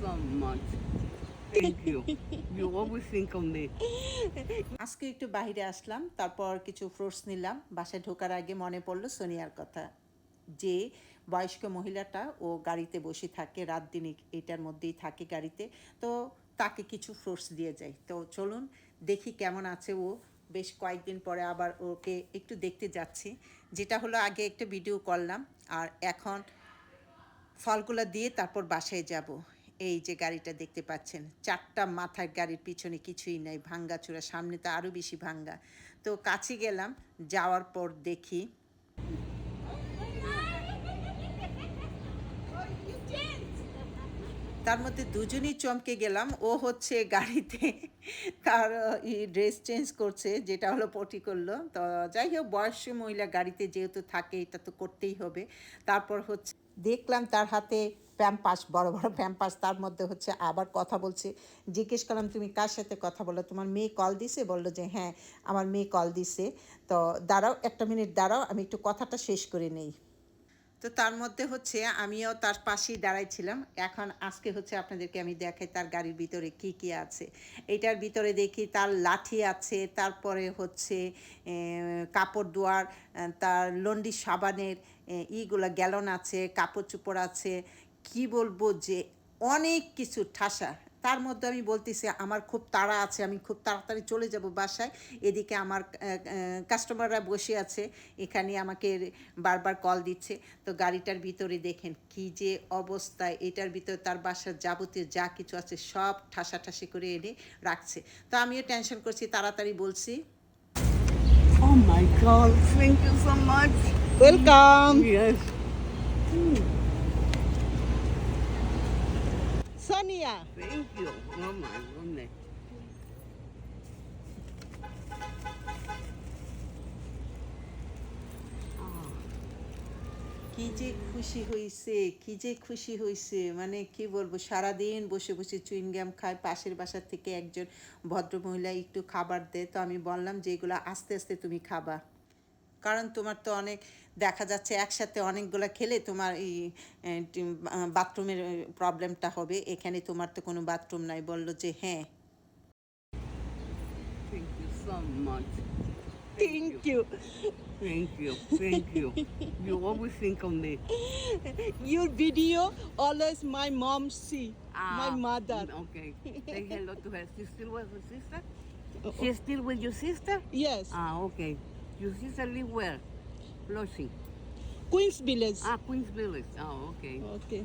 so much. Thank you. You always think of me. আজকে একটু বাইরে আসলাম, তারপর কিছু ফ্রুটস নিলাম বাসায় ঢোকার আগে মনে পড়ল সোনিয়ার কথা, যে বয়স্ক মহিলাটা ও গাড়িতে বসে থাকে, রাত দিন এটার মধ্যেই থাকে গাড়িতে তো তাকে কিছু ফ্রুটস দিয়ে যাই তো চলুন দেখি কেমন আছে ও বেশ কয়েকদিন পরে আবার ওকে একটু দেখতে যাচ্ছি যেটা হলো আগে একটা ভিডিও করলাম, আর এখন ফলগুলো দিয়ে তারপর বাসায় যাব এই যে গাড়িটা দেখতে পাচ্ছেন, চারটা মাথার গাড়ির পিছনে কিছুই নাই ভাঙ্গা চূড়া সামনে তো আরও বেশি ভাঙ্গা। তো কাছে গেলাম, যাওয়ার পর দেখি তার মধ্যে দুজনই চমকে গেলাম, ও হচ্ছে গাড়িতে তার ড্রেস চেঞ্জ করছে, যেটা হলো পটি করল। তো যাই হোক বয়স্ক মহিলা গাড়িতে যেহেতু থাকে, এটা তো করতেই হবে। তারপর হচ্ছে দেখলাম তার হাতে প্যাম্পাস বড় বড় প্যাম্পাস তার মধ্যে হচ্ছে আবার কথা বলছে। জিজ্ঞেস করলাম তুমি কার সাথে কথা বলো? তোমার মেয়ে কল দিছে? বলল যে হ্যাঁ আমার মেয়ে কল দিছে। তো দাঁড়াও একটা মিনিট দাঁড়াও আমি একটু কথাটা শেষ করে নেই। তো তার মধ্যে হচ্ছে আমিও তার পাশেই দাঁড়াইছিলাম। এখন আজকে হচ্ছে আপনাদেরকে আমি দেখাই তার গাড়ির ভিতরে কি কি আছে। এটার ভিতরে দেখি তার লাঠি আছে তারপরে হচ্ছে কাপড় আহ, তার লন্ডি সাবানের ইগুলা গ্যালন আছে কাপড় চোপড় আছে কি বলব যে অনেক কিছু ঠাসা। তার মধ্যে আমি বলতেছি আমার খুব তাড়া আছে আমি খুব তাড়াতাড়ি চলে যাব বাসায়। এদিকে আমার কাস্টমাররা বসে আছে এখানে আমাকে বারবার কল দিচ্ছে। তো গাড়িটার ভিতরে দেখেন কি যে অবস্থা এটার ভিতরে তার বাসার যাবতীয় যা কিছু আছে সব ঠাসাঠাসি করে এনে রাখছে। তো আমিও টেনশন করছি তাড়াতাড়ি বলছি। Oh my God, thank you so much. Welcome Yes. Sonia Thank you. Oh my goodness. কি যে খুশি হয়েছে কি যে খুশি হয়েছে মানে কি বলব সারাদিন বসে বসে চুইনগাম খায় পাশের বাসার থেকে একজন ভদ্রমহিলা একটু খাবার দেয় তো আমি বললাম যে এগুলো আস্তে আস্তে তুমি খাবা কারণ তোমার তো অনেক দেখা যাচ্ছে একসাথে অনেকগুলো খেলে তোমার এই বাথরুমের প্রবলেমটা হবে। এখানে তোমার তো কোনো বাথরুম নাই বলল যে হ্যাঁ। Video always my mom she mother okay sister was her sister she Your sister live where? Flushing. Queen's Village. Ah, Queens Village. Oh, okay. Okay.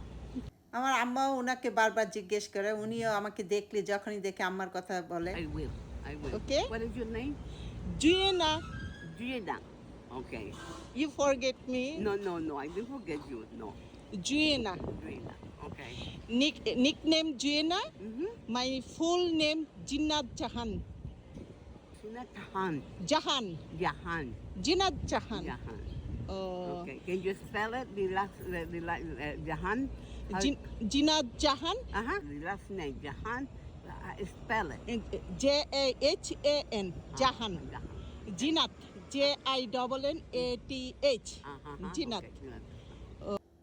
আমার আম্মাও ওনাকে বারবার জিজ্ঞেস করে উনিও আমাকে দেখলে যখনই দেখে আম্মার কথা বলে I will. I will. Okay. What is your name? Gina, Gina. Okay. you forget me. No, no, no. I didn't forget you. No. Gina. Gina. Okay. Nick, nickname Gina. Mm-hmm. My full name Jinnat Jahan. Gina Tahan. Jahan. Jahan. Jinnat Jahan. Jahan. Uh, Okay. Can you spell it? The last, the, the last, uh, Jahan? Jin, Jinnat Jahan. Uh-huh. The last name, Jahan. Uh, spell it. J A H A N. Jahan. Jahan. Jinnat. J I double N A T H. Uh-huh. Jinnat. Okay.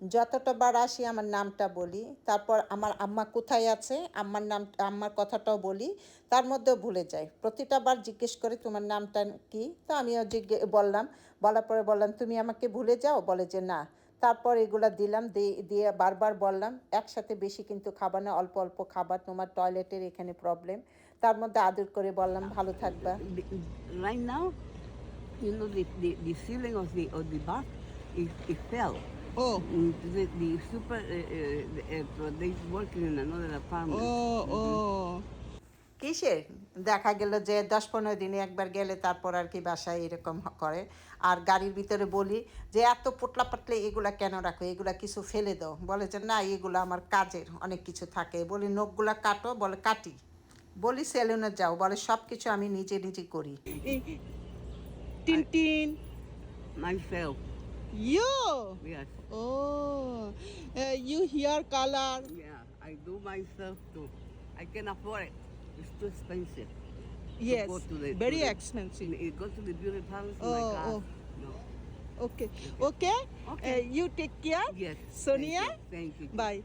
যতটা বার আসি আমার নামটা বলি, তারপর আমার আম্মা কোথায় আছে, আম্মার নাম, আম্মার কথাটাও বলি, তার মধ্যেও ভুলে যাই। প্রতিটা বার জিজ্ঞেস করে, তোমার নামটা কি? তো আমিও জিজ্ঞে, বললাম, বলার পরে বললাম, তুমি আমাকে ভুলে যাও? বলে যে, না। তারপর এগুলো দিলাম দিয়ে বারবার বললাম, একসাথে বেশি কিন্তু খাবার না, অল্প অল্প খাবার তোমার টয়লেটের এখানে প্রবলেম তার মধ্যে আদর করে বললাম, ভালো থাকবা। Right now. Oh. The, the super, uh, uh, uh, they working in another apartment. Oh, oh. কিসের? দেখা গেল যে দশ পনেরো দিনে একবার গেলে তারপর আর কি বাসায় এরকম করে। আর গাড়ির ভিতরে বলি যে এত পোটলা পাতলে এগুলা কেন রাখো? এগুলা কিছু ফেলে দাও। বলে যে না এগুলো আমার কাজের অনেক কিছু থাকে। বলি নখগুলা কাটো? বলে কাটি। বলি সেলুনে যাও। বলে সব কিছু আমি নিজে নিজে করি। Tintin. Myself, You. yes. Oh, uh, you hair color. Yeah, I do myself too. I can afford it. It's too expensive. Yes, go to the- to very the- expensive. It goes to the beauty palace. Oh, oh. No. Okay, okay. Okay. Uh, you take care. Yes. Sonia? Thank you. Thank you. Bye.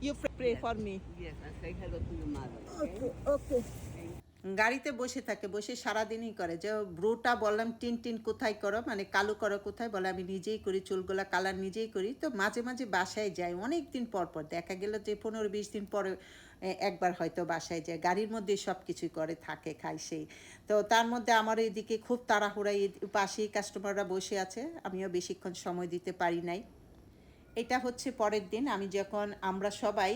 You pr- pray for me. Yes, and say hello to your mother. Okay, okay. গাড়িতে বসে থাকে, বসে সারাদিনই করে। যে ব্রুটা বললাম, tin tin কোথায় করো? মানে কালো করো কোথায়? বলে আমি নিজেই করি, চুলগুলা কালার নিজেই করি। তো মাঝে মাঝে বাসায় যাই অনেক দিন পর পর। দেখা গেল যে পনেরো বিশ দিন পরে একবার হয়তো বাসায় যায়। গাড়ির মধ্যে সব কিছুই করে, থাকে, খায় সেই তো তার মধ্যে আমার এইদিকে খুব তাড়াহুড়াই পাশেই কাস্টমাররা বসে আছে। আমিও বেশিক্ষণ সময় দিতে পারি নাই। এটা হচ্ছে পরের দিন। আমি যখন আমরা সবাই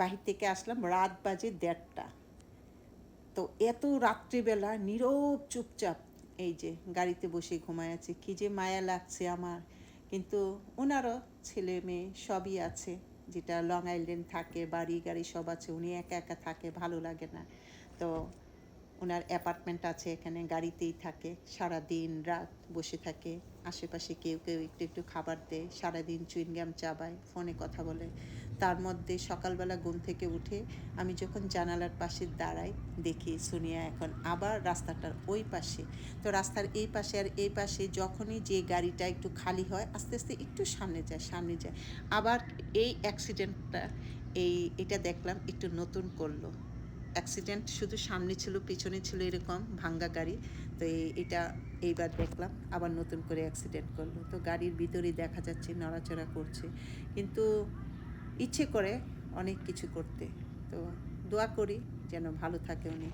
বাহির থেকে আসলাম, রাত বাজে দেড়টা। তো এত রাত্রিবেলা নীরব চুপচাপ এই যে গাড়িতে বসে ঘুমায় আছে, কি যে মায়া লাগছে আমার। কিন্তু ওনারও ছেলে মেয়ে সবই আছে, যেটা লং আইল্যান্ড থাকে বাড়ি গাড়ি সব আছে, উনি একা একা থাকে, ভালো লাগে না। তো ওনার অ্যাপার্টমেন্ট আছে এখানে, গাড়িতেই থাকে সারা দিন রাত বসে থাকে, আশেপাশে কেউ কেউ একটু একটু খাবার দেয়, সারাদিন চুইনগাম চাবায়, ফোনে কথা বলে। তার মধ্যে সকালবেলা ঘুম থেকে উঠে আমি যখন জানালার পাশে দাঁড়াই, দেখি সোনিয়া এখন আবার রাস্তাটার ওই পাশে। তো রাস্তার এই পাশে আর এই পাশে যখনই যে গাড়িটা একটু খালি হয়, আস্তে আস্তে একটু সামনে যায় সামনে যায়। আবার এই অ্যাক্সিডেন্টটা এই, এটা দেখলাম একটু নতুন করল। অ্যাক্সিডেন্ট শুধু সামনে ছিল, পিছনে ছিল এরকম ভাঙ্গা গাড়ি। তো এটা এইবার দেখলাম, আবার নতুন করে অ্যাক্সিডেন্ট করল। তো গাড়ির ভিতরেই দেখা যাচ্ছে, নড়াচড়া করছে। কিন্তু ইচ্ছে করে অনেক কিছু করতে। তো দোয়া করি যেন ভালো থাকে উনি।